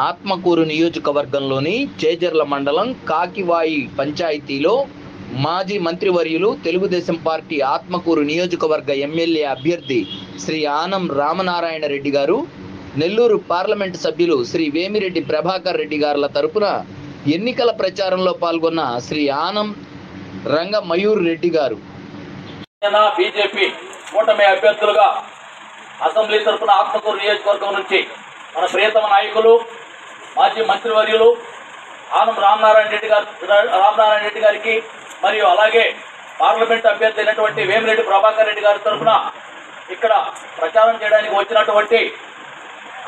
ఆత్మకూరు నియోజకవర్గంలోని చేజర్ల మండలం కాకివాయి పంచాయతీలో మాజీ మంత్రివర్యులు తెలుగుదేశం పార్టీ ఆత్మకూరు నియోజకవర్గ ఎమ్మెల్యే అభ్యర్థి శ్రీ ఆనం రామనారాయణ రెడ్డి గారు నెల్లూరు పార్లమెంటు సభ్యులు శ్రీ వేమిరెడ్డి ప్రభాకర్ రెడ్డి గారుల తరపున ఎన్నికల ప్రచారంలో పాల్గొన్న శ్రీ ఆనం రంగ మయూర్ రెడ్డి గారు. బీజేపీ కూటమి అభ్యర్థులుగా అసెంబ్లీ తరఫున ఆత్మకూరు నియోజకవర్గం నుంచి మన ప్రియతమ నాయకులు మాజీ మంత్రివర్యులు ఆనం రామనారాయణ రెడ్డి గారు రామనారాయణ రెడ్డి గారికి మరియు అలాగే పార్లమెంట్ అభ్యర్థి అయినటువంటి వేమిరెడ్డి ప్రభాకర్ రెడ్డి గారి తరఫున ఇక్కడ ప్రచారం చేయడానికి వచ్చినటువంటి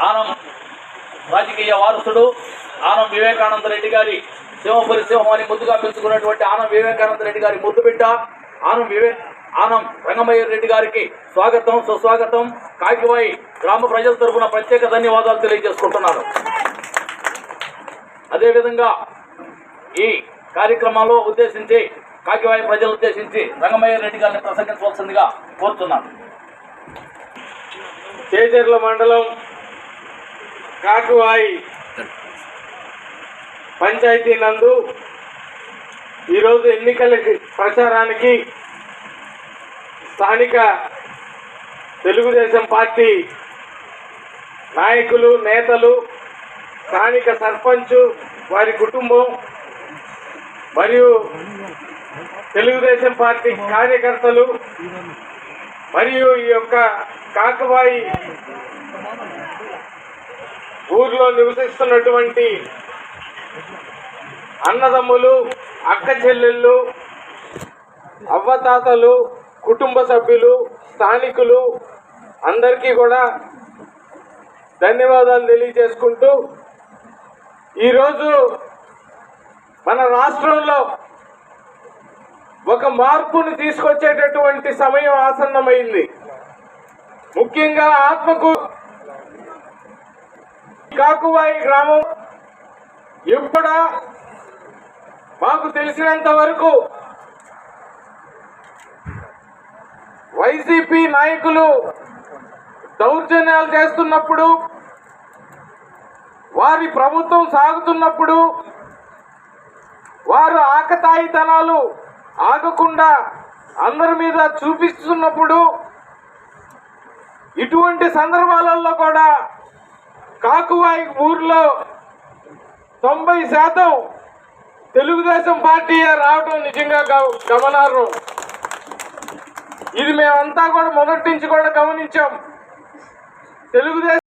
ఆనం రాజకీయ వారసుడు ఆనం వివేకానంద రెడ్డి గారి సింహపురి సింహం అని ముద్దుగా పెంచుకున్నటువంటి ఆనం వివేకానంద రెడ్డి గారి ముద్దు బిడ్డ ఆనం వివే ఆనం రంగమయ్య రెడ్డి గారికి స్వాగతం సుస్వాగతం. కాకివాయి గ్రామ ప్రజల తరఫున ప్రత్యేక ధన్యవాదాలు తెలియజేసుకుంటున్నాను. అదేవిధంగా ఈ కార్యక్రమంలో ఉద్దేశించి కాకివాయి ప్రజలు ఉద్దేశించి రంగమయ్య రెడ్డి గారిని ప్రసంగించవలసిందిగా కోరుతున్నాను. చేజర్ల మండలం కాకివాయి పంచాయతీ నందు ఈరోజు ఎన్నికల ప్రచారానికి స్థానిక తెలుగుదేశం పార్టీ నాయకులు నేతలు స్థానిక సర్పంచ్ వారి కుటుంబం మరియు తెలుగుదేశం పార్టీ కార్యకర్తలు మరియు ఈ యొక్క కాకబాయి ఊర్లో నివసిస్తున్నటువంటి అన్నదమ్ములు అక్క చెల్లెళ్ళు అవ్వతాతలు కుటుంబ సభ్యులు స్థానికులు అందరికీ కూడా ధన్యవాదాలు తెలియజేసుకుంటూ ఈరోజు మన రాష్ట్రంలో ఒక మార్పును తీసుకొచ్చేటటువంటి సమయం ఆసన్నమైంది. ముఖ్యంగా ఆత్మకు కాకువాయి గ్రామం ఎప్పుడా మాకు తెలిసినంత వరకు వైసీపీ నాయకులు దౌర్జన్యాలు చేస్తున్నప్పుడు వారి ప్రభుత్వం సాగుతున్నప్పుడు వారు ఆకతాయితనాలు ఆగకుండా అందరి మీద చూపిస్తున్నప్పుడు ఇటువంటి సందర్భాలలో కూడా కాకువాయి ఊర్లో తొంభై శాతం తెలుగుదేశం పార్టీ రావడం నిజంగా గమనార్హం. ఇది మేమంతా కూడా మొదటి నుంచి కూడా గమనించాం. తెలుగుదేశం